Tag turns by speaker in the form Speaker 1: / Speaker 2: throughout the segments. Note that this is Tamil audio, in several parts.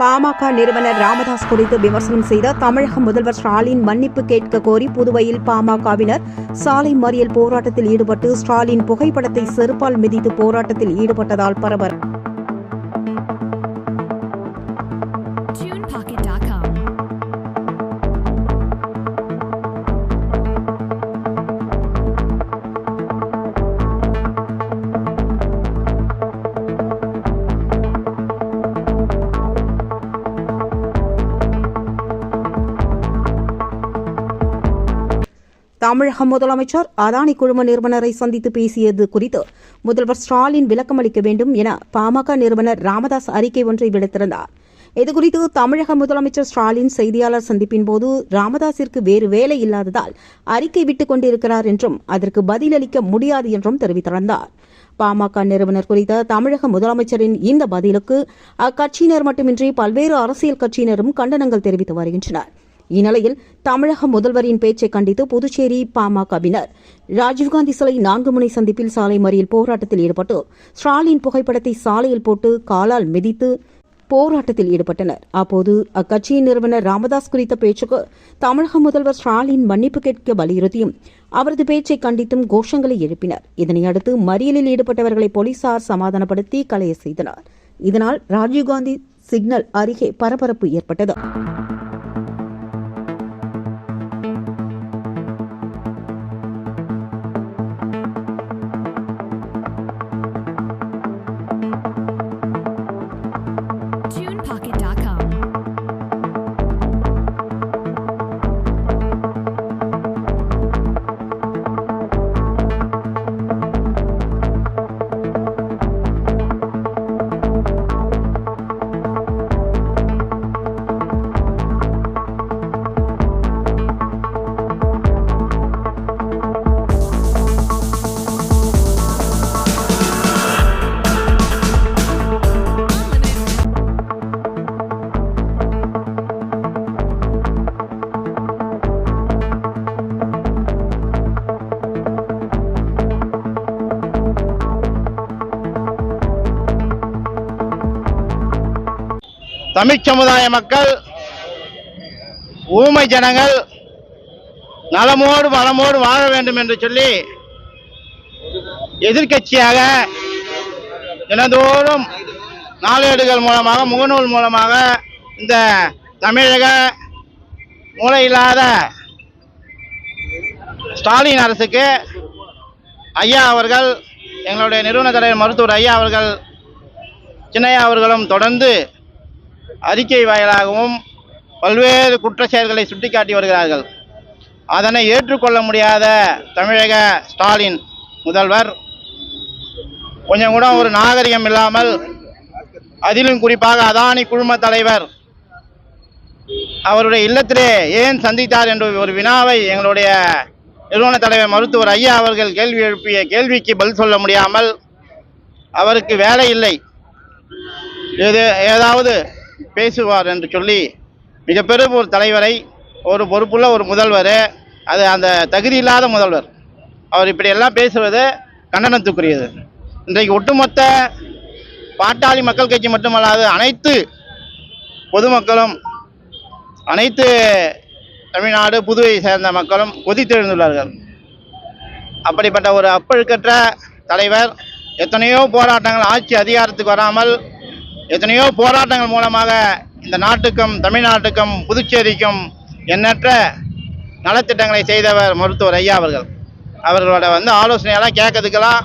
Speaker 1: பாமக நிறுவனர் ராமதாஸ் குறித்து விமர்சனம் செய்த தமிழக முதல்வர் ஸ்டாலின் மன்னிப்பு கேட்க கோரி புதுவையில் பாமகவினர் சாலை மறியல் போராட்டத்தில் ஈடுபட்டு ஸ்டாலின் புகைப்படத்தை செருப்பால் மிதித்து போராட்டத்தில் ஈடுபட்டதால் பரபரப்பு. தமிழக முதலமைச்சர் அதானி குழும நிறுவனரை சந்தித்து பேசியது குறித்து முதல்வர் ஸ்டாலின் விளக்கமளிக்க வேண்டும் என பாமக நிறுவனர் ராமதாஸ் அறிக்கை ஒன்றை விடுத்திருந்தார். இதுகுறித்து தமிழக முதலமைச்சர் ஸ்டாலின் செய்தியாளர் சந்திப்பின் போது ராமதாஸிற்கு வேறு வேலை இல்லாததால் அறிக்கை விட்டுக் கொண்டிருக்கிறார் என்றும் அதற்கு பதிலளிக்க முடியாது என்றும் தெரிவித்திருந்தார். பாமக நிறுவனர் குறித்த தமிழக முதலமைச்சரின் இந்த பதிலுக்கு அக்கட்சியினர் மட்டுமின்றி பல்வேறு அரசியல் கட்சியினரும் கண்டனங்கள் தெரிவித்து வருகின்றனர். இந்நிலையில் தமிழக முதல்வரின் பேச்சை கண்டித்து புதுச்சேரி பாமகவினர் ராஜீவ்காந்தி சிலை நான்கு முனை சந்திப்பில் சாலை மறியல் போராட்டத்தில் ஈடுபட்டு ஸ்டாலின் புகைப்படத்தை சாலையில் போட்டு காலால் மிதித்து போராட்டத்தில் ஈடுபட்டனர். அப்போது அக்கட்சியின் நிறுவனர் ராமதாஸ் குறித்த பேச்சுக்கு தமிழக முதல்வர் ஸ்டாலின் மன்னிப்பு கேட்க வலியுறுத்தியும் அவரது பேச்சை கண்டித்தும் கோஷங்களை எழுப்பினர். இதனையடுத்து மறியலில் ஈடுபட்டவர்களை போலீசார் சமாதானப்படுத்தி கலைய செய்தனர். இதனால் ராஜீவ்காந்தி சிக்னல் அருகே பரபரப்பு ஏற்பட்டது.
Speaker 2: தமிழ் சமுதாய மக்கள் ஊமை ஜனங்கள் நலமோடு வளமோடு வாழ வேண்டும் என்று சொல்லி எதிர்க்கட்சியாக தினந்தோறும் நாளேடுகள் மூலமாக முகநூல் மூலமாக இந்த தமிழக மூளையில்லாத ஸ்டாலின் அரசுக்கு ஐயா அவர்கள் எங்களுடைய நிறுவன தலைவர் மருத்துவர் ஐயா அவர்கள் சின்னையா அவர்களும் தொடர்ந்து அறிக்கை வாயிலாகவும் பல்வேறு குற்ற செயல்களை சுட்டிக்காட்டி வருகிறார்கள். அதனை ஏற்றுக்கொள்ள முடியாத தமிழக ஸ்டாலின் முதல்வர் கொஞ்சம் கூட ஒரு நாகரிகம் இல்லாமல் அதிலும் குறிப்பாக அதானி குழும தலைவர் அவருடைய இல்லத்திலே ஏன் சந்தித்தார் என்ற ஒரு வினாவை எங்களுடைய நிறுவன தலைவர் மருத்துவர் ஐயா அவர்கள் கேள்வி எழுப்பிய கேள்விக்கு பதில் சொல்ல முடியாமல் அவருக்கு வேலை இல்லை. ஏது ஏதாவது பேசுவார் என்று சொல்லி மிகப்பெரும் ஒரு தலைவரை ஒரு பொறுப்புள்ள ஒரு முதல்வர் அது அந்த தகுதி இல்லாத முதல்வர். அவர் இப்படியெல்லாம் பேசுவது கண்டனத்துக்குரியது. இன்றைக்கு ஒட்டுமொத்த பாட்டாளி மக்கள் கட்சி மட்டுமல்லாது அனைத்து பொதுமக்களும் அனைத்து தமிழ்நாடு புதுவை சேர்ந்த மக்களும் கொதித்தெழுந்துள்ளார்கள் அப்படிப்பட்ட ஒரு அப்பழுக்கற்ற தலைவர் எத்தனையோ போராட்டங்கள் ஆட்சி அதிகாரத்துக்கு வராமல் எத்தனையோ போராட்டங்கள் மூலமாக இந்த நாட்டுக்கும் தமிழ்நாட்டுக்கும் புதுச்சேரிக்கும் எண்ணற்ற நலத்திட்டங்களை செய்தவர் மருத்துவர் ஐயா அவர்கள். அவர்களோட வந்து ஆலோசனையெல்லாம் கேட்கறதுக்கெல்லாம்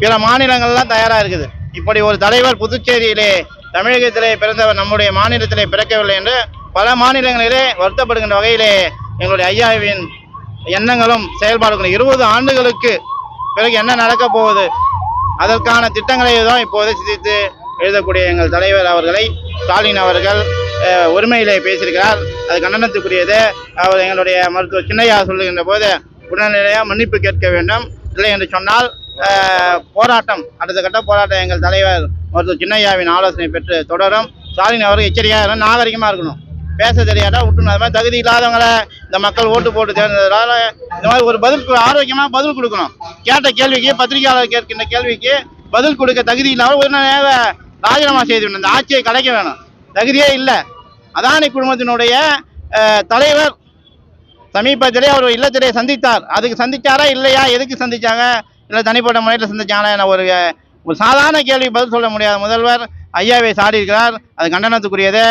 Speaker 2: பிற மாநிலங்கள்லாம் தயாராக இருக்குது. இப்படி ஒரு தலைவர் புதுச்சேரியிலே தமிழகத்திலே பிறந்தவர் நம்முடைய மாநிலத்திலே பிறக்கவில்லை என்று பல மாநிலங்களிலே வருத்தப்படுகின்ற வகையிலே எங்களுடைய ஐயாவின் எண்ணங்களும் செயல்பாடுகளும் இருபது ஆண்டுகளுக்கு பிறகு என்ன நடக்கப் போகுது? அதற்கான திட்டங்களை தான் இப்போது சிந்தித்து எழுதக்கூடிய எங்கள் தலைவர் அவர்களை ஸ்டாலின் அவர்கள் ஒருமையிலே பேசியிருக்கிறார். அது கண்டனத்துக்குரியது. அவர் எங்களுடைய மருத்துவர் சின்னையா சொல்லுகின்ற போது உடனடியாக மன்னிப்பு கேட்க வேண்டும். இல்லை என்று சொன்னால் போராட்டம் அடுத்த கட்ட போராட்டம் எங்கள் தலைவர் மருத்துவர் சின்னையாவின் ஆலோசனை பெற்று தொடரும். ஸ்டாலின் அவர்கள் எச்சரிக்கையாக இருக்கணும் நாகரிகமாக இருக்கணும். பேச தெரியாதா விட்டுணும் அது மாதிரி தகுதி இல்லாதவங்களை இந்த மக்கள் ஓட்டு போட்டு தேர்ந்ததால் இந்த மாதிரி ஒரு பதில் ஆரோக்கியமாக பதில் கொடுக்கணும். கேட்ட கேள்விக்கு பத்திரிகையாளர் கேட்கின்ற கேள்விக்கு பதில் கொடுக்க தகுதி இல்லாமல் உடனே ராஜினாமா செய்து இந்த ஆட்சியை கலைக்க வேணும். தகுதியே இல்லை. அதானி குழுமத்தினுடைய தலைவர் சமீபத்திலே அவர் இல்லத்திலே சந்தித்தார். அதுக்கு சந்திச்சாரா இல்லையா? எதுக்கு சந்திச்சாங்க? இல்லை தனிப்பட்ட முறையில் சந்திச்சாங்களா என ஒரு ஒரு சாதாரண கேள்வி பதில் சொல்ல முடியாத முதல்வர் ஐயாவை சாடி இருக்கிறார் அது கண்டனத்துக்குரியது.